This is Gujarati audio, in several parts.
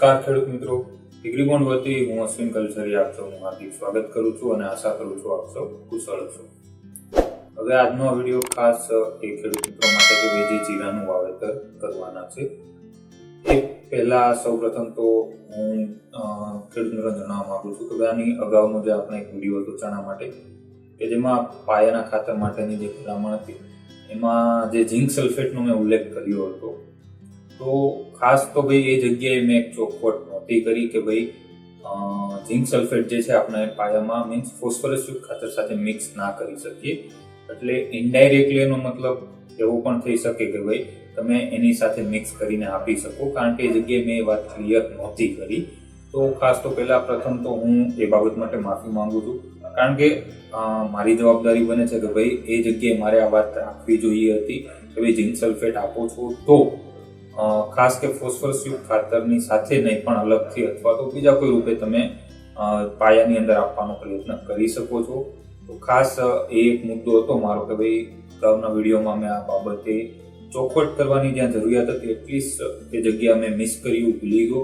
નમસ્કાર ખેડૂત મિત્રો. ડિગ્રી બોન્ડ વતી હું અશ્વિન કલસરી આપ સૌનું હાર્દિક સ્વાગત કરું છું અને આશા કરું છું આપ સૌ કુશળ છો હવે આજનો આ વીડિયો ખાસ એ ખેડૂત મિત્રો માટે કે જે જીરાનું વાવેતર કરવાના છે. એ પહેલાં સૌ પ્રથમ તો હું ખેડૂત મિત્રો જણાવવા માગું છું કે આની અગાઉનો જે આપણે એક વીડિયો હતો ચણા માટે, કે જેમાં પાયાના ખાતર માટેની જે ભલામણ હતી, એમાં જે ઝીંક સલ્ફેટનો મેં ઉલ્લેખ કર્યો હતો. તો ખાસ તો ભાઈ એ જગ્યાએ મેં એક ચોખવટ નહોતી કરી કે ભાઈ ઝિંક સલ્ફેટ જે છે આપણે પાયામાં મીન્સ ફોસ્ફરસ ખાતર સાથે મિક્સ ના કરી શકીએ. એટલે ઇનડાયરેક્ટલી એનો મતલબ એવું પણ થઈ શકે કે ભાઈ, તમે એની સાથે મિક્સ કરીને આપી શકો. કારણ કે એ જગ્યાએ મેં એ વાત ક્લિયર નહોતી કરી. તો ખાસ તો પહેલાં પ્રથમ તો હું એ બાબત માટે માફી માંગુ છું. કારણ કે મારી જવાબદારી બને છે કે ભાઈ, એ જગ્યાએ મારે આ વાત રાખવી જોઈએ હતી. કે ભાઈ ઝિંક સલ્ફેટ આપો છો તો ખાસ કે ફોસ્ફરસ યુક્ત ખાતરની સાથે નહીં, પણ અલગથી અથવા તો બીજા કોઈ રૂપે તમે પાયાની અંદર આપવાનો પ્રયત્ન કરી શકો છો. તો ખાસ એ એક મુદ્દો હતો મારો કે ભાઈ, અગાઉના વિડીયોમાં મેં આ બાબતે ચોખવટ કરવાની જ્યાં જરૂરિયાત હતી એટલીસ્ટ તે જગ્યા મેં મિસ કર્યું, ભૂલી ગયો.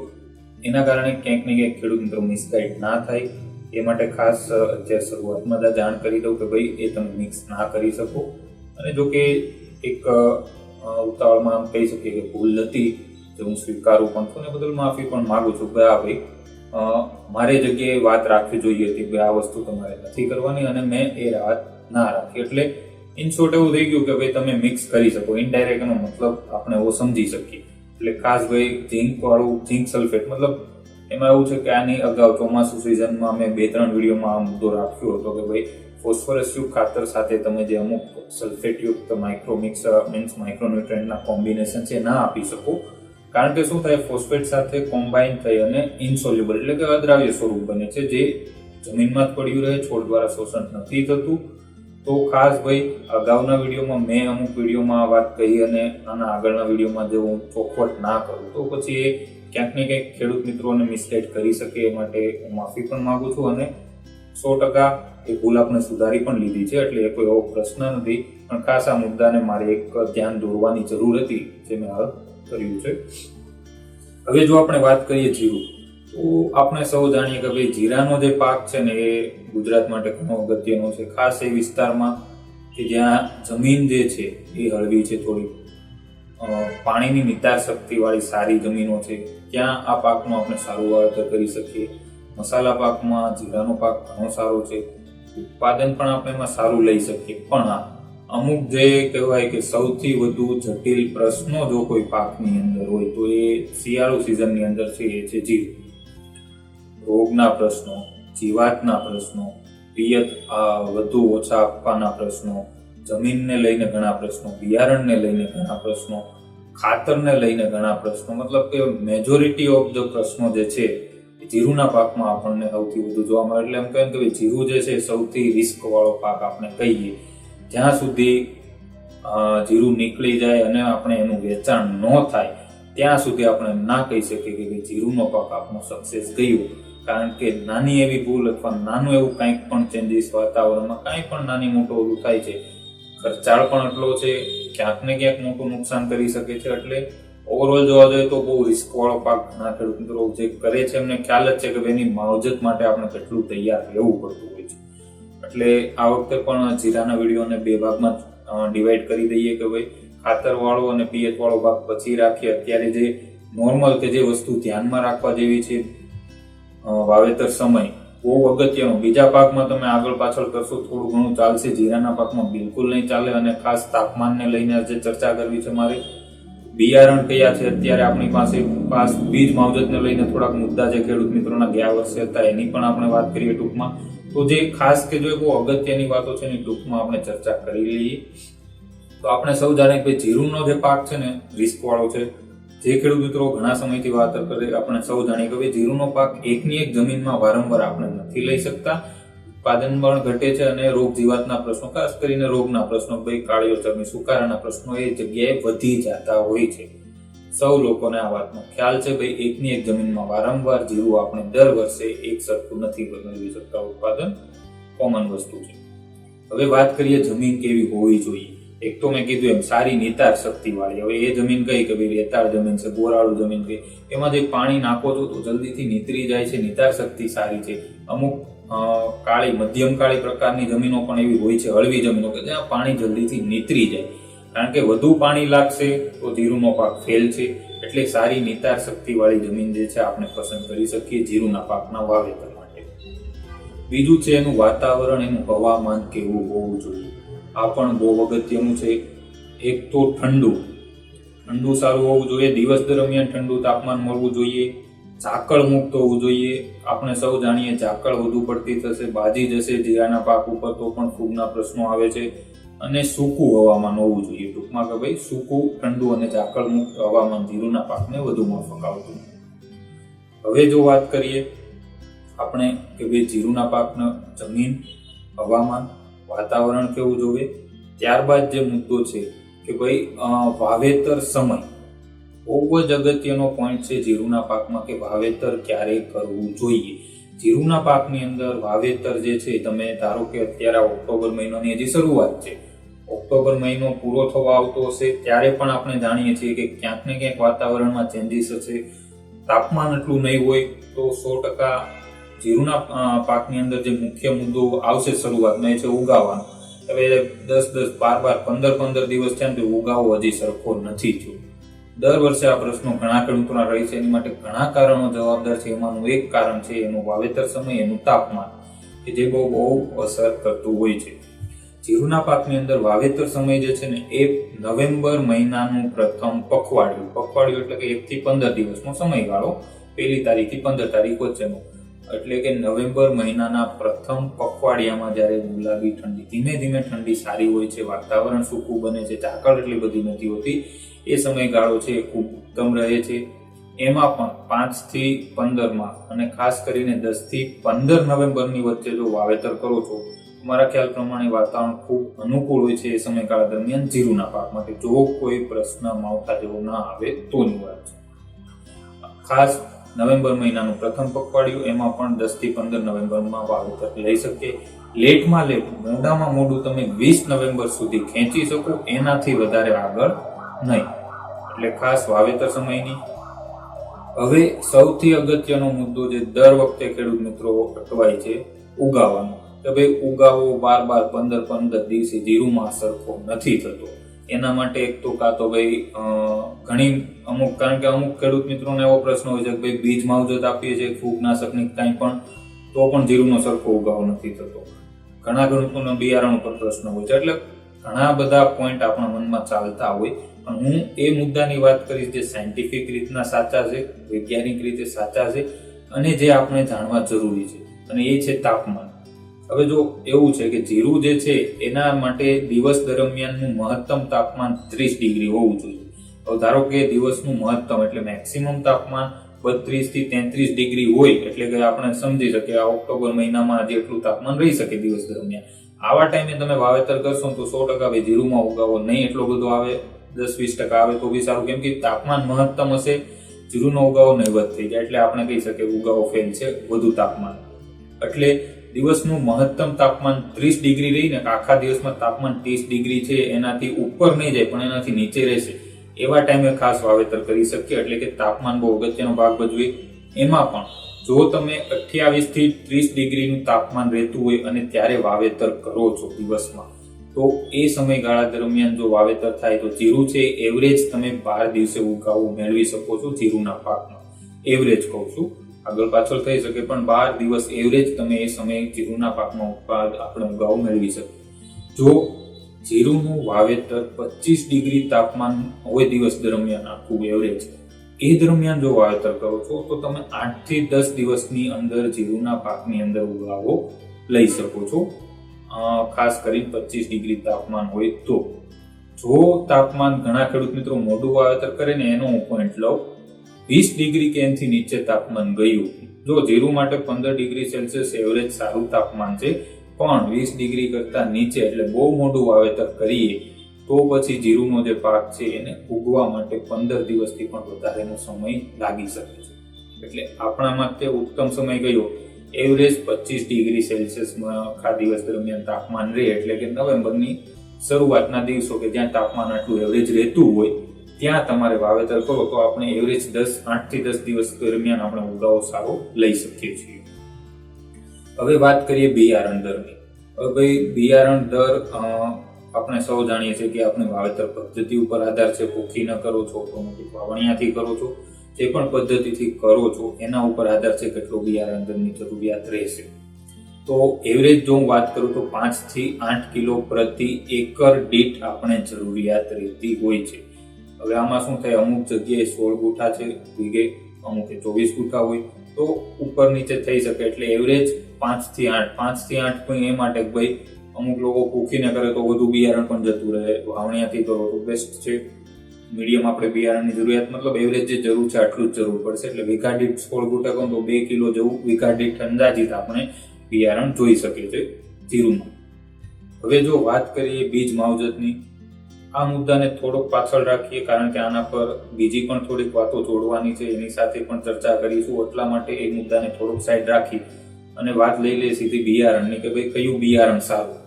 એના કારણે ક્યાંક ને ક્યાંક ખેડૂત મિત્રો મિસગાઈડ ના થાય. એ માટે ખાસ અત્યારે શરૂઆતમાં જાણ કરી દઉં કે ભાઈ, એ તમે મિક્સ ના કરી શકો. અને જો કે એક ઉતાવળમાં આમ કહી શકીએ કે ભૂલ હતી જે હું સ્વીકારું પણ છું ને બદલ માફી પણ માગું છું. કે આ ભાઈ મારે જગ્યાએ વાત રાખવી જોઈએ હતી કે આ વસ્તુ તમારે નથી કરવાની અને મેં એ વાત ના રાખી. એટલે ઇન શોર્ટ એવું થઈ ગયું કે ભાઈ તમે મિક્સ કરી શકો. ઇનડાયરેક્ટ મતલબ આપણે એવો સમજી શકીએ. એટલે ખાસ ભાઈ ઝીંક વાળું ઝીંક સલ્ફેટ મતલબ એમાં એવું છે કે આની અગાઉ ચોમાસું સિઝનમાં મેં બે ત્રણ વિડીયોમાં આ મુદ્દો રાખ્યો હતો કે ભાઈ ફોસ્ફરસ યુક્ત ખાતર સાથે તમે જે અમુક સલ્ફેટ યુક્ત માઇક્રોમિક્સ મીન્સ માઇક્રોન્યુટ્રન્ટના કોમ્બિનેશન છે ના આપી શકો. કારણ કે શું થાય ફોસ્ફેટ સાથે કોમ્બાઈન થઈ અને ઇન્સોલ્યુબલ એટલે કે અદ્રાવ્ય સ્વરૂપ બને છે, જે જમીનમાં જ પડ્યું રહે, છોડ દ્વારા શોષણ નથી થતું. તો ખાસ ભાઈ, અગાઉના વિડીયોમાં મેં અમુક વિડીયોમાં આ વાત કહી અને આના આગળના વિડીયોમાં જો હું ચોખવટ ના કરું, તો પછી એ ક્યાંક ને ક્યાંક ખેડૂત મિત્રોને મિસગાઈડ કરી શકે એ માટે હું માફી પણ માગું છું અને સો ટકા એ ભૂલ આપણે સુધારી પણ લીધી છે. એટલે એ કોઈ એવો પ્રશ્ન નથી. પણ ખાસ આ મુદ્દાને મારે એક ધ્યાન દોરવાની જરૂર હતી જે મેં હલ કર્યું છે. હવે જો આપણે વાત કરીએ જીરું, તો આપણે સૌ જાણીએ કે ભાઈ જીરાનો જે પાક છે ને એ ગુજરાત માટે ઘણો અગત્યનો છે. ખાસ એ વિસ્તારમાં કે જ્યાં જમીન જે છે એ હળવી છે થોડી પાણીની નિતાર શક્તિવાળી સારી જમીનો છે. ત્યાં આ પાકનું આપણે સારું વાવેતર કરી શકીએ. મસાલા પાકમાં, જીરાનો પાક ઘણો સારો છે. ઉત્પાદન પણ આપણે એમાં સારું લઈ શકીએ. પણ અમુક જે કહેવાય કે સૌથી વધુ જટિલ પ્રશ્નો જો કોઈ પાકની અંદર હોય, તો એ શિયાળુ સિઝનની અંદર છે, એ છે જીરું. રોગના પ્રશ્નો, જીવાતના પ્રશ્નો, પિયત વધુ ઓછા આપવાના પ્રશ્નો, જમીનને લઈને ઘણા પ્રશ્નો, બિયારણને લઈને ઘણા પ્રશ્નો, ખાતરને લઈને ઘણા પ્રશ્નો, મતલબ કે મેજોરિટી ઓફ ધ પ્રશ્નો જે છે જીરુના પાકમાં આપણને સૌથી વધુ જોવા મળે. એટલે એમ કહીએ કે જીરું જે છે સૌથી રિસ્ક વાળો પાક આપણે કહીએ. જ્યાં સુધી જીરું નીકળી જાય અને આપણે એનું વેચાણ ન થાય, ત્યાં સુધી આપણે ના કહી શકીએ કે ભાઈ જીરુનો પાક આપણો સક્સેસ ગયો. કારણ કે નાની એવી ભૂલ અથવા નાનું એવું કંઈક પણ ચેન્જીસ વાતાવરણમાં, કાંઈ પણ નાની મોટો ઓલું થાય છે. ખર્ચાળ પણ એટલો છે, ક્યાંક ને ક્યાંક મોટું નુકસાન કરી શકે છે. એટલે ઓવરઓલ જોવા જોઈએ તો બહુ રિસ્ક વાળો પાક ઘણા ખેડૂત મિત્રો જે કરે છે, એમને ખ્યાલ જ છે કે એની માવજત માટે આપણે કેટલું તૈયાર રહેવું પડતું હોય છે. એટલે આ વખતે પણ જીરાના વિડીયોને બે ભાગમાં ડિવાઈડ કરી દઈએ કે ભાઈ ખાતર વાળો અને પીએચ વાળો ભાગ પછી રાખીએ. અત્યારે જે નોર્મલ કે જે વસ્તુ ધ્યાનમાં રાખવા જેવી છે વાવેતર સમય, બહુ અગત્યનો. બીજા પાકમાં તમે આગળ પાછળ કરશો, થોડું ઘણું ચાલશે. જીરાના પાકમાં બિલકુલ નહીં ચાલે અને ખાસ તાપમાનને લઈને જે ચર્ચા કરવી છે મારે. બિયારણ કયા છે? અત્યારે આપણી પાસે પાસ બીજ માવજતને લઈને થોડાક મુદ્દા જે ખેડૂત મિત્રોના. ગયા વર્ષે હતા, એની પણ આપણે વાત કરીએ ટૂંકમાં. તો જે ખાસ કે જો બહુ અગત્યની વાતો છે એની ટૂંકમાં આપણે ચર્ચા કરી લઈએ. તો આપણે સૌ જાણીએ કે જીરુનો જે પાક છે ને રિસ્ક વાળો છે. જે ખેડૂત મિત્રો ઘણા સમયથી વાત કરે, આપણે સૌ જાણીએ કે ભાઈ જીરુનો પાક એકની એક જમીનમાં વારંવાર આપણે નથી લઈ શકતા. ઉત્પાદન પણ ઘટે છે અને રોગ જીવાતના પ્રશ્નો, ખાસ કરીને રોગના પ્રશ્નો ભાઈ કાળીઓ ચરમી સુકારાના પ્રશ્નો એ જગ્યાએ વધી જતા હોય છે. સૌ લોકોને આ વાતનો ખ્યાલ છે, ભાઈ, એકની એક જમીનમાં વારંવાર જીરું આપણે દર વર્ષે એક સરખું નથી મેળવી શકતા ઉત્પાદન. કોમન વસ્તુ છે. હવે વાત કરીએ જમીન કેવી હોવી જોઈએ. એક તો મેં કીધું એમ, સારી નિતાર શક્તિ વાળી. હવે એ જમીન કઈ કે ભાઈ રેતાળ જમીન છે, ગોરાળું જમીન કઈ એમાં જે પાણી નાખો છો તો જલ્દીથી નીતરી જાય છે, નિતાર શક્તિ સારી છે. અમુક કાળી, મધ્યમ કાળી પ્રકારની જમીનો પણ એવી હોય છે, હળવી જમીનો કે જ્યાં પાણી જલ્દીથી નીતરી જાય. કારણ કે વધુ પાણી લાગશે તો જીરુનો પાક ફેલ છે. એટલે સારી નિતાર શક્તિવાળી જમીન જે છે આપણે પસંદ કરી શકીએ જીરુના પાકના વાવેતર માટે. બીજું છે એનું વાતાવરણ, એનું હવામાન કેવું હોવું જોઈએ. આ પણ બહુ અગત્યનું છે. એક તો ઠંડુ. ઠંડુ સારું હોવું જોઈએ. દિવસ દરમિયાન ઠંડુ તાપમાન મળવું જોઈએ. ઝાકળ મુક્ત હોવું જોઈએ. આપણે સૌ જાણીએ ઝાકળ વધુ પડતી થશે, બાજી જશે, જીરાના પાક ઉપર તો પણ ફૂગના પ્રશ્નો આવે છે. અને સૂકું હવામાન હોવું જોઈએ. ટૂંકમાં કે ભાઈ, સૂકું, ઠંડુ અને ઝાકળ મુક્ત હવામાન જીરુના પાકને વધુ માફક આવતું હવે જો વાત કરીએ આપણે કે ભાઈ, જીરુના પાકના જમીન, હવામાન, વાતાવરણ કેવું જોવે ત્યારબાદ જે મુદ્દો છે કે ભાઈ વાવેતર સમય બહુ જ અગત્યનો પોઈન્ટ છે જીરુના પાકમાં કે વાવેતર ક્યારે કરવું જોઈએ? જીરુના પાકની અંદર વાવેતર જે છે, તમે ધારો કે અત્યારે ઓક્ટોબર મહિનાની હજી શરૂઆત છે. ઓક્ટોબર મહિનો પૂરો થવા આવતો હશે, ત્યારે પણ આપણે જાણીએ છીએ કે ક્યાંક ને ક્યાંક વાતાવરણમાં ચેન્જીસ હશે. તાપમાન એટલું નહીં હોય તો સો ટકા જીરુના પાકની અંદર જે મુખ્ય મુદ્દો આવશે શરૂઆતમાં એ છે ઉગાવાનો. હવે દસ દસ બાર બાર પંદર પંદર દિવસ છે ને ઉગાવો હજી સરખો નથી થયો. દર વર્ષે આ પ્રશ્નો ઘણા ખેડૂતોના રહે છે. એની માટે ઘણા કારણો જવાબદાર છે. એમાંનું એક કારણ છે એનું વાવેતર સમય, એનું તાપમાન, કે જે બહુ બહુ અસર કરતું હોય છે. જીરુના પાકની અંદર વાવેતર સમય જે છે ને, એ નવેમ્બર મહિનાનું પ્રથમ પખવાડિયું. પખવાડિયું એટલે કે એકથી પંદર દિવસનો સમયગાળો. પહેલી તારીખથી પંદર તારીખ વચ્ચેનો. એટલે કે નવેમ્બર મહિનાના પ્રથમ પખવાડિયામાં જ્યારે ગુલાબી ઠંડી ધીમે ધીમે ઠંડી સારી હોય છે, વાતાવરણ સૂકું બને છે, ઝાકળ એટલી બધી નથી હોતી. એ સમયગાળો છે એ ખૂબ ઉત્તમ રહે છે. એમાં પણ પાંચથી પંદરમાં અને ખાસ કરીને દસથી પંદર નવેમ્બરની વચ્ચે જો વાવેતર કરો છો, મારા ખ્યાલ પ્રમાણે વાતાવરણ ખૂબ અનુકૂળ હોય છે એ સમયગાળા દરમિયાન જીરુના પાક માટે. જો કોઈ પ્રશ્ન માવતા જેવો ના આવે તોની વાત છે. ખાસ નવેમ્બર મહિનાનું પ્રથમ પખવાડિયું એમાં પણ દસથી પંદર નવેમ્બરમાં વાવેતર લઈ શકીએ લેટમાં લેટ મોડામાં મોડું તમે વીસ નવેમ્બર સુધી ખેંચી શકો, એનાથી વધારે આગળ નહીં. એટલે ખાસ વાવેતર સમયની. હવે સૌથી અગત્યનો મુદ્દો જે દર વખતે ખેડૂત મિત્રો અટવાય છે, ઉગાવાનો. કે ભાઈ, ઉગાવો બાર બાર પંદર પંદર દિવસે જીરુમાં સરખો નથી થતો. એના માટે એક તો કાં તો ભાઈ ઘણી અમુક, કારણ કે અમુક ખેડૂત મિત્રોને એવો પ્રશ્ન હોય છે કે ભાઈ, બીજ માવજત આપીએ છીએ ફૂગનાશકની કાંઈ પણ, તો પણ જીરુનો સરખો ઉગાવો નથી થતો. ઘણા ખેડૂતોનો બિયારણ ઉપર પ્રશ્ન હોય છે. એટલે ઘણા બધા પોઈન્ટ આપણા મનમાં ચાલતા હોય. હું એ મુદ્દાની વાત કરીશ જે સાયન્ટિફિક રીતના સાચા છે, વૈજ્ઞાનિક રીતે સાચા છે અને જે આપણે જાણવા જરૂરી છે. અને એ છે તાપમાન. હવે જો એવું છે કે જીરું જે છે, એના માટે દિવસ દરમિયાનનું મહત્તમ તાપમાન ત્રીસ ડિગ્રી હોવું જોઈએ. હવે ધારો કે દિવસનું મહત્તમ એટલે મેક્સિમમ તાપમાન બત્રીસથી તેત્રીસ ડિગ્રી હોય, એટલે કે આપણે સમજી શકીએ આ ઓક્ટોબર મહિનામાં આજે એટલું તાપમાન રહી શકે દિવસ દરમિયાન. આવા ટાઈમે તમે વાવેતર કરશો તો સો ટકા જીરુમાં ઉગાવો, નહીં એટલો બધો આવે દસ વીસ ટકા આવે તો બી સારું. કેમ કે તાપમાન મહત્તમ હશે જીરુનો ઉગાવો નહીવત થઈ જાય. એટલે આપણે કહી શકીએ ઉગાવો ફેલ છે, વધુ તાપમાન. એટલે દિવસનું મહત્તમ તાપમાન ત્રીસ ડિગ્રી રહીને આખા દિવસમાં તાપમાન ત્રીસ ડિગ્રી છે, એનાથી ઉપર નહીં જાય, પણ એનાથી નીચે રહેશે. એવા ટાઈમે ખાસ વાવેતર કરી શકીએ. એટલે કે તાપમાન બહુ અગત્યનો ભાગ ભજવે. એમાં પણ જો તમે અઠ્યાવીસથી ત્રીસ ડિગ્રીનું તાપમાન રહેતું હોય અને ત્યારે વાવેતર કરો છો દિવસમાં તો એ સમયગાળા દરમિયાન જો વાવેતર થાય તો જીરું છે એવરેજ તમે બાર દિવસે ઉગાવું, મેળવી શકો છો જીરુના પાકમાં. એવરેજ કહું છું. આગળ પાછળ થઈ શકે પણ બાર દિવસ એવરેજ તમે એ સમયે જીરુના પાકમાં ઉત્પાદ આપણે ઉગાવો, મેળવી શકીએ. જો જીરુનું વાવેતર પચીસ ડિગ્રી તાપમાન હોય દિવસ દરમિયાન આખું એવરેજ એ દરમિયાન જો વાવેતર કરો છો, તો તમે આઠથી દસ દિવસની અંદર જીરુના પાકની અંદર ઉગાવો, લઈ શકો છો. ખાસ કરીને પચીસ ડિગ્રી તાપમાન હોય તો. જો તાપમાન ઘણા ખેડૂત મિત્રો મોડું વાવેતર કરે ને એનો હું પોઈન્ટ લઉં. વીસ ડિગ્રી કે એનાથી નીચે તાપમાન ગયું. જો જીરું માટે પંદર ડિગ્રી સેલ્સિયસ એવરેજ સારું તાપમાન છે, પણ વીસ ડિગ્રી કરતા નીચે એટલે બહુ મોડું વાવેતર કરીએ, તો પછી જીરુનો જે પાક છે એને ઉગવા માટે પંદર દિવસથી પણ વધારેનો સમય લાગી શકે છે. એટલે આપણા માટે ઉત્તમ સમય ગયો. એવરેજ પચીસ ડિગ્રી સેલ્સિયસમાં આખા દિવસ દરમિયાન તાપમાન રહે એટલે કે નવેમ્બરની શરૂઆતના દિવસો કે જ્યાં તાપમાન આટલું એવરેજ રહેતું હોય, ત્યાં તમારે વાવેતર કરો. તો આપણે એવરેજ દસ આઠથી દસ દિવસ દરમિયાન આપણે ઉગાવો સારો લઈ શકીએ છીએ. હવે વાત કરીએ બિયારણ દરની. હવે ભાઈ, બિયારણ દર આપણે સૌ જાણીએ છીએ કે આપણે વાવેતર પદ્ધતિ ઉપર આધાર છે. પોખી ન કરો છો ઓટોમેટિક વાવણિયાથી કરો છો. જે પણ પદ્ધતિથી કરો છો, એના ઉપર આધાર છે કેટલું બિયારણ દરની જરૂરિયાત રહેશે. તો એવરેજ જો હું વાત કરું તો પાંચથી આઠ કિલો પ્રતિ એકર દીઠ આપણે જરૂરિયાત રહેતી હોય છે. હવે આમાં શું થાય? અમુક જગ્યાએ સોળ ગુઠા છે, વીઘે અમુક ચોવીસ ગુઠા હોય. તો ઉપર નીચે થઈ શકે એટલે એવરેજ પાંચથી આઠ. પાંચથી આઠ પણ એ માટે ભાઈ અમુક લોકો પૂખીને કરે તો વધુ બિયારણ પણ જતું રહે. વાવણિયાથી તો બેસ્ટ છે. મીડિયમ આપણે બિયારણની જરૂરિયાત, મતલબ એવરેજ જે જરૂર છે આટલું જ જરૂર પડશે. એટલે વીઘા સોળ ગુટા તો બે કિલો જેવું વીઘા દીઠ અંદાજિત આપણે બિયારણ જોઈ શકીએ છે જીરુમાં. હવે જો વાત કરીએ બીજ માવજતની, આ મુદ્દાને થોડોક પાછળ રાખીએ, કારણ કે આના પર બીજી પણ થોડીક વાતો જોડવાની છે. એની સાથે પણ ચર્ચા કરીશું. એટલા માટે એ મુદ્દાને થોડોક સાઈડ રાખી અને વાત લઈ લઈએ સીધી બિયારણની, કે ભાઈ કયું બિયારણ સારું?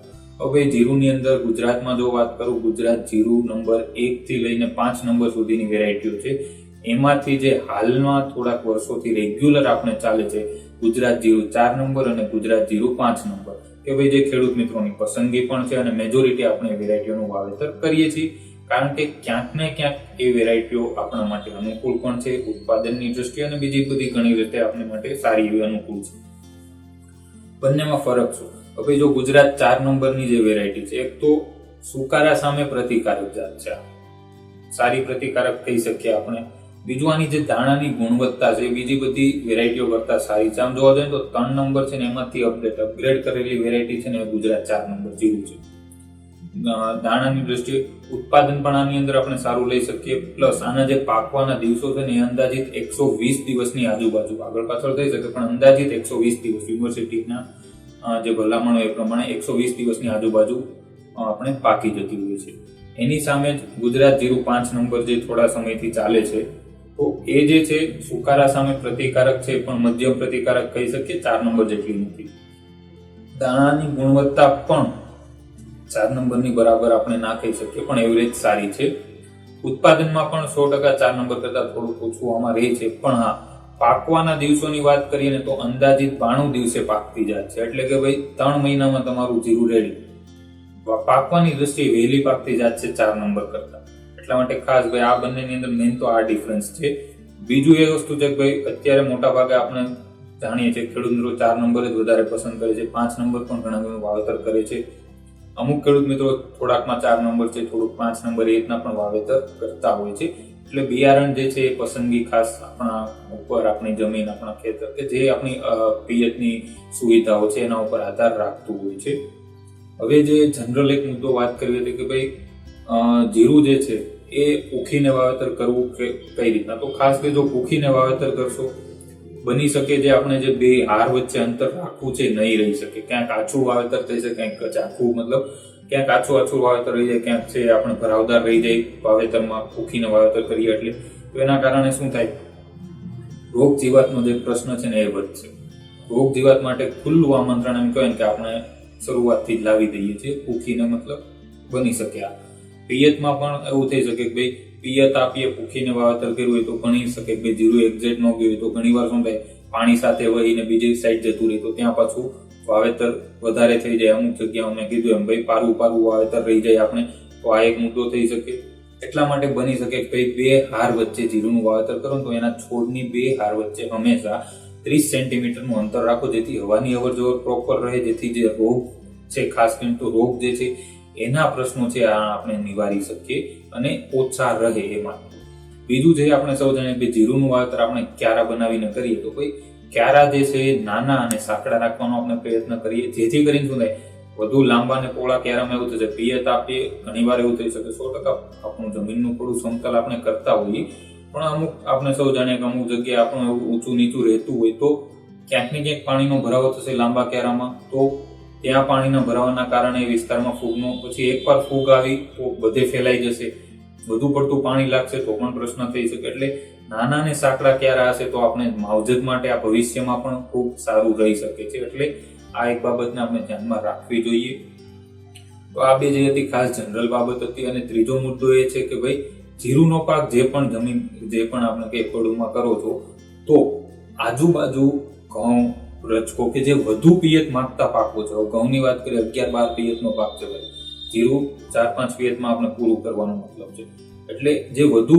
હવે જીરુની અંદર ગુજરાતમાં જો વાત કરું, ગુજરાત જીરુ નંબર એક થી લઈને પાંચ નંબર સુધીની વેરાયટીઓ છે. એમાંથી જે હાલમાં થોડાક વર્ષોથી રેગ્યુલર આપણે ચાલે છે, ગુજરાત જીરું ચાર નંબર અને ગુજરાત જીરું પાંચ નંબર. કે ભાઈ જે ખેડૂત મિત્રોની પસંદગી પણ છે અને મેજોરિટી આપણે વેરાયટીઓનું વાવેતર કરીએ છીએ. કારણ કે ક્યાંક ને ક્યાંક એ વેરાયટીઓ આપણા માટે અનુકૂળ પણ છે, ઉત્પાદનની દ્રષ્ટિએ અને બીજી બધી ઘણી રીતે આપણે માટે સારી એવી અનુકૂળ છે. બંનેમાં ફરક શું? હવે જો ગુજરાત ચાર નંબરની જે વેરાયટી છે, એક તો સુકારા સામે પ્રતિકારક જાત છે. સારી પ્રતિકારક કહી શકીએ આપણે. બીજું આની જે દાણાની ગુણવત્તા છે એ બીજી બધી વેરાયટીઓ કરતાં સારી છે. આમ જોવા જઈએ તો ત્રણ નંબર છે ને એમાંથી અપડેટ અપગ્રેડ કરેલી વેરાયટી છે ને ગુજરાત ચાર નંબર જેવું છે. દાણાની દ્રષ્ટિએ ઉત્પાદન પણ આની અંદર આપણે સારું લઈ શકીએ. પ્લસ આના જે પાકવાના દિવસો છે ને એ અંદાજિત એકસો વીસ દિવસની આજુબાજુ. આગળ પાછળ થઈ શકે, પણ અંદાજિત એકસો વીસ દિવસ યુનિવર્સિટીના જે ભલામણો એ પ્રમાણે એકસો વીસ દિવસની આજુબાજુ આપણે પાકી જતી હોય છે. એની સામે જ ગુજરાત જીરો પાંચ નંબર જે થોડા સમયથી ચાલે છે, તો એ જે છે, સુકારા સામે પ્રતિકારક છે, પણ મધ્યમ પ્રતિકારક કહી શકીએ, ચાર નંબર જેટલી નથી. દાણાની ગુણવત્તા પણ ચાર નંબરની બરાબર આપણે ના કહી શકીએ, પણ એવરેજ સારી છે. ઉત્પાદનમાં પણ સો ટકા ચાર નંબર કરતાં થોડું ઓછું આમાં રહે છે, પણ હા પાકવાના દિવસોની વાત કરીએ ને તો અંદાજિત બાણું દિવસે પાકતી જાત છે. એટલે કે ભાઈ, ત્રણ મહિનામાં તમારું જીરું રેડી. પાકવાની દ્રષ્ટિએ વહેલી પાકતી જાત છે ચાર નંબર કરતા. એટલા માટે ખાસ ભાઈ, આ બંનેની અંદર મેઇન તો આ ડિફરન્સ છે. બીજું એ વસ્તુ છે કે ભાઈ, અત્યારે મોટા ભાગે આપણે જાણીએ છીએ ખેડૂત મિત્રો ચાર નંબર જ વધારે પસંદ કરે છે. પાંચ નંબર પણ ઘણા ઘણું વાવેતર કરે છે. અમુક ખેડૂત મિત્રો થોડાકમાં ચાર નંબર છે, થોડુંક પાંચ નંબર એ રીતના પણ વાવેતર કરતા હોય છે. એટલે બિયારણ જે છે એ પસંદગી ખાસ આપણા ઉપર, આપણી જમીન, આપણા ખેતર કે જે આપણી પિયતની સુવિધાઓ છે એના ઉપર આધાર રાખતું હોય છે. હવે જે જનરલ એક મુદ્દો વાત કરીએ તો કે ભાઈ જીરું જે છે એ પૂખીને વાવેતર કરવું કે કઈ રીતના? તો ખાસ કે જો પૂખીને વાવેતર કરશો, બની શકે જે આપણે જે બે હાર વચ્ચે અંતર રાખવું છે નહીં રહી શકે. ક્યાંક આછું વાવેતર થઈ શકે, ક્યાંક આખું મતલબ ક્યાંક આછું આછું વાવેતર રહી જાય, ક્યાંક છે આપણે ભરાવદાર રહી જાય, વાવેતરમાં પૂખીને વાવેતર કરીએ એટલે. તો એના કારણે શું થાય? રોગ જીવાતનો જે પ્રશ્ન છે ને એ વધશે રોગ જીવાત માટે ખુલ્લું આમંત્રણ એમ કહેવાય કે આપણે શરૂઆતથી જ લાવી દઈએ છીએ, ભૂખીને મતલબ બની શકે આ. પિયતમાં પણ એવું થઈ શકે કે ભાઈ, પિયત આપીએ, ભૂખીને વાવેતર કર્યું હોય તો ગણી શકે કે જીરું એક્ઝેટ ન ગયું હોય તો ઘણી વાર શું થાય? પાણી સાથે વહીને બીજી સાઈડ જતું રહે તો ત્યાં પાછું વાવેતર વધારે થઈ જાય. અમુક જગ્યાઓ મેં કીધું એમ, ભાઈ, પારું પારું વાવેતર રહી જાય આપણે, તો આ એક મુદ્દો થઈ શકે. એટલા માટે બની શકે કે ભાઈ, બે હાર વચ્ચે જીરુંનું વાવેતર કરો તો એના છોડની બે હાર વચ્ચે હંમેશા ત્રીસ સેન્ટીમીટરનું અંતર રાખો, જેથી હવાની અવર જવર પ્રોપર રહે, જેથી જે રોગ છે, ખાસ કરીને તો રોગ જે છે, એના પ્રશ્નો છે, આ આપણે નિવારી શકીએ અને ઓછા રહે એમાં. બીજું જે આપણે સૌ જાણીએ કે જીરુંનું વાવેતર આપણે ક્યારા બનાવીને કરીએ, તો ભાઈ ક્યારા જે છે નાના અને સાંકડા રાખવાનો આપણે પ્રયત્ન કરીએ. જેથી કરીને શું થાય, વધુ લાંબા અને પોળા ક્યારામાં એવું થશે, પિયત આપીએ ઘણી વાર એવું થઈ શકે, સો ટકા આપણું જમીનનું થોડું સમતલ આપણે કરતા હોઈએ. પણ અમુક આપણે સૌ જાણીએ કે અમુક જગ્યાએ આપણું એવું ઊંચું નીચું રહેતું હોય તો ક્યાંક ને ક્યાંક પાણીનો ભરાવો થશે લાંબા ક્યારામાં. તો ત્યાં પાણીના ભરાવાના કારણે વિસ્તારમાં ફૂગનો, પછી એકવાર ફૂગ આવી, તો બધે ફેલાઈ જશે. વધુ પડતું પાણી લાગશે તો પણ પ્રશ્ન થઈ શકે. એટલે નાના ને સાંકડા ક્યારે હશે તો આપણે માવજત માટે આ ભવિષ્યમાં પણ ખૂબ સારું રહી શકે છે. એટલે આ એક બાબતને આપણે ધ્યાનમાં રાખવી જોઈએ. તો આ બે જે હતી ખાસ જનરલ બાબત હતી અને ત્રીજો મુદ્દો એ છે કે ભાઈ, જીરુનો પાક જે પણ જમીન, જે પણ આપણે કે પડુમાં કરો છો, તો આજુબાજુ ઘઉં રચકો કે જે વધુ પિયત માંગતા પાકો છે ઘઉંની વાત કરીએ, અગિયાર બાર પિયતનો પાક છે ભાઈ. જીરું ચાર પાંચ પિયતમાં આપણે પૂરું કરવાનો મતલબ છે. એટલે જે વધુ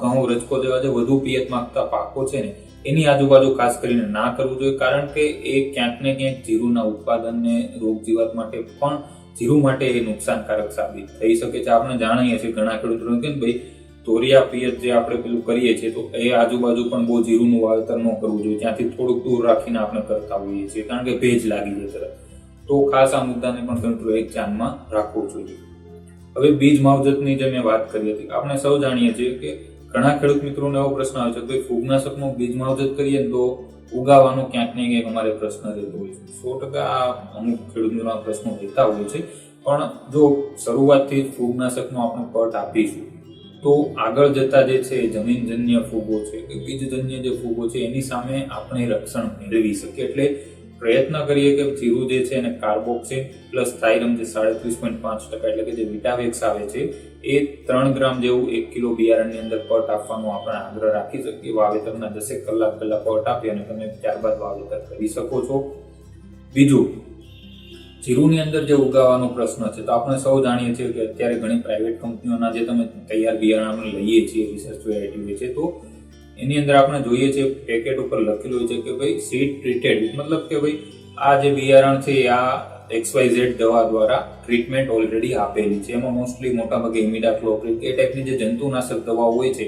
ઘઉં રચકો જેવા જે વધુ પિયત માંગતા પાકો છે ને, એની આજુબાજુ ખાસ કરીને ના કરવું જોઈએ, કારણ કે એ ક્યાંક ને ક્યાંક જીરુના ઉત્પાદનને રોગ જીવાત માટે પણ જીરું માટે એ નુકસાનકારક સાબિત થઈ શકે છે. આપણે જાણીએ છીએ ઘણા ખેડૂતો કે ભાઈ તોરિયા પિયત જે આપણે પેલું કરીએ છીએ, તો એ આજુબાજુ પણ બહુ જીરુંનું વાવેતર ન કરવું જોઈએ. ત્યાંથી થોડુંક દૂર રાખીને આપણે કરતા હોઈએ છીએ, કારણ કે ભેજ લાગી જાય તરત. તો ખાસ આ મુદ્દાને પણ કંટ્રોલ એક ધ્યાનમાં રાખવું જોઈએ. હવે બીજ માવજતની જે મેં વાત કરી હતી. આપણે સૌ જાણીએ છીએ કે ઘણા ખેડૂત મિત્રોને એવો પ્રશ્ન આવે છે કે ફૂગનાશકનું બીજ માવજત કરીએ તો ઉગાવવાનો ક્યાંક ને ક્યાંક અમારે પ્રશ્ન રહેતો હોય છે. સો ટકા આ અમુક ખેડૂત મિત્રોના પ્રશ્નો રહેતા હોય છે. પણ જો શરૂઆતથી ફૂગનાશકનો આપણે પટ આપીશું, તો આગળ જતા જે છે જમીનજન્ય ફૂગો છે કે બીજજન્ય જે ફૂગો છે એની સામે આપણે રક્ષણ મેળવી શકીએ. એટલે પ્રયત્ન કરીએ કે જીરું જે છે એને કાર્બોક્સિન પ્લસ થાઇરમ જે સાડત્રીસ પોઈન્ટ પાંચ ટકા એટલે કે જે વિટાવેક્સ આવે છે, એ ત્રણ ગ્રામ જેવું એક કિલો બિયારણની અંદર પટ આપવાનો આપણે આગ્રહ રાખી શકીએ. વાવેતરના દસેક કલાક પહેલાં પટ આપી અને તમે ત્યારબાદ વાવેતર કરી શકો છો. બીજું, જીરુની અંદર જે ઉગાવાનો પ્રશ્ન છે, તો આપણે સૌ જાણીએ છીએ કે અત્યારે ઘણી પ્રાઇવેટ કંપનીઓના જે તમે તૈયાર બિયારણ લઈએ છીએ રિસર્ચ વેરાયટી હોય છે, તો એની અંદર આપણે જોઈએ છીએ પેકેટ ઉપર લખેલું છે કે ભાઈ સીડ ટ્રીટેડ મતલબ કે ભાઈ, આ જે બિયારણ છે આ એક્સ વાય ઝેડ દવા દ્વારા ટ્રીટમેન્ટ ઓલરેડી આપેલી છે. એમાં મોસ્ટલી મોટાભાગે ઇમિડા ક્લોપ્રિક એ ટાઈપની જે જંતુનાશક દવાઓ હોય છે,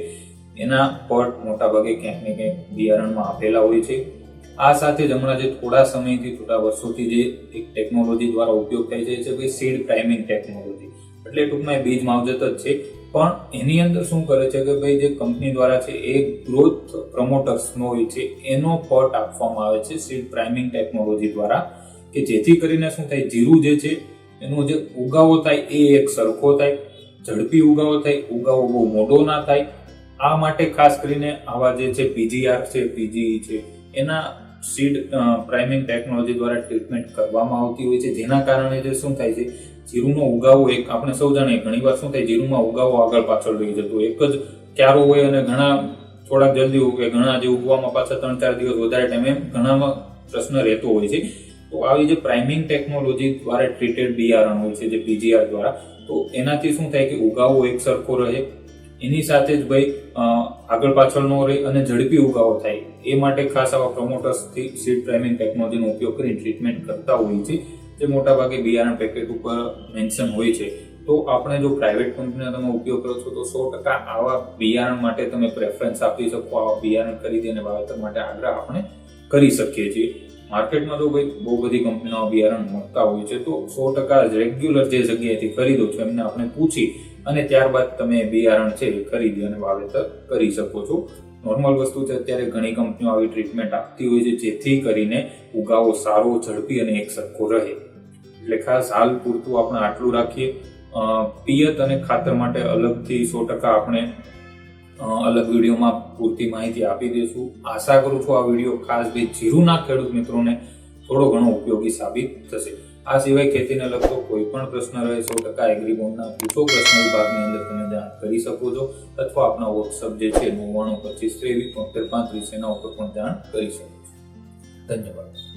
એના પટ મોટાભાગે ક્યાંક ને ક્યાંક બિયારણમાં આપેલા હોય છે. આ સાથે જ હમણાં જે થોડા સમયથી, થોડા વર્ષોથી જે એક ટેકનોલોજી દ્વારા ઉપયોગ થાય છે, એ છે ભાઈ સીડ પ્રાઇમિંગ ટેકનોલોજી એટલે ટૂંકમાં એ બીજ માવજત જ છે. પણ એની અંદર શું કરે છે કે ભાઈ જે કંપની દ્વારા છે એ ગ્રોથ પ્રમોટર્સનો હોય છે, એનો પટ આપવામાં આવે છે સીડ પ્રાઇમિંગ ટેકનોલોજી દ્વારા, કે જેથી કરીને શું થાય, જીરું જે છે, એનો જે ઉગાવો થાય એ એક સરખો થાય, ઝડપી ઉગાવો થાય, ઉગાવો બહુ મોટો ના થાય. આ માટે ખાસ કરીને આવા જે છે પીજીઆર છે પીજી છે, એના સીડ પ્રાઇમિંગ ટેકનોલોજી દ્વારા ટ્રીટમેન્ટ કરવામાં આવતી હોય છે. જેના કારણે જે શું થાય છે જીરુંનો ઉગાવો એક, આપણે સૌ જાણીએ ઘણીવાર શું થાય, જીરુમાં ઉગાવો આગળ પાછળ રહી જતો. એક જ ક્યારો હોય અને ઘણા, થોડાક જલ્દી ઉગે, ઘણા જે ઉગવામાં પાછા ત્રણ, ચાર દિવસ વધારે ટાઈમ ઘણામાં પ્રશ્ન રહેતો હોય છે. તો આવી જે પ્રાઇમિંગ ટેકનોલોજી દ્વારા ટ્રીટેડ બિયારણ હોય છે, જે પીજીઆર દ્વારા, તો એનાથી શું થાય કે ઉગાવો એક સરખો રહે. એની સાથે જ ભાઈ આગળ પાછળ નો રહે અને ઝડપી ઉગાવો થાય. એ માટે ખાસ આવા પ્રમોટર્સથી સીડ પ્રાઇમિંગ ટેકનોલોજીનો ઉપયોગ કરી ટ્રીટમેન્ટ કરતા હોય છે. જે મોટાભાગે બિયારણ પેકેટ ઉપર મેન્શન હોય છે. તો આપણે જો પ્રાઇવેટ કંપનીનો તમે ઉપયોગ કરો છો, તો સો ટકા આવા બિયારણ માટે તમે પ્રેફરન્સ આપી શકો, આવા બિયારણ ખરીદી અને વાવેતર માટે આગ્રહ આપણે કરી શકીએ છીએ. માર્કેટમાં તો ભાઈ બહુ બધી કંપનીના બિયારણ મળતા હોય છે, તો સો ટકા રેગ્યુલર જે જગ્યાએથી ખરીદો છો, એમને આપણે પૂછી અને ત્યારબાદ તમે બિયારણ છે એ ખરીદી અને વાવેતર કરી શકો છો. નોર્મલ વસ્તુ છે, અત્યારે ઘણી કંપનીઓ આવી ટ્રીટમેન્ટ આપતી હોય છે, જેથી કરીને ઉગાવો સારો, ઝડપી અને એક સરખો રહે. એટલે ખાસ હાલ પૂરતું આપણે આટલું રાખીએ. પિયત અને ખાતર માટે અલગથી સો ટકા આપણે અલગ વિડીયોમાં પૂરતી માહિતી આપી દઈશું. આશા કરું છું આ વીડિયો ખાસ બે જીરુના ખેડૂત મિત્રોને થોડો ઘણો ઉપયોગી સાબિત થશે. આ સિવાય ખેતીને લગતો કોઈ પણ પ્રશ્ન રહે, સો ટકા એગ્રીબોન્ડના પૂછો, પ્રશ્ન વિભાગની અંદર તમે જાણ કરી શકો છો, અથવા આપણા વોટ્સઅપ જે છે, નવ્વાણું, પચીસ, ત્રેવીસ તોતેર પાંત્રીસ, એના ઉપર પણ જાણ કરી શકો છો. ધન્યવાદ.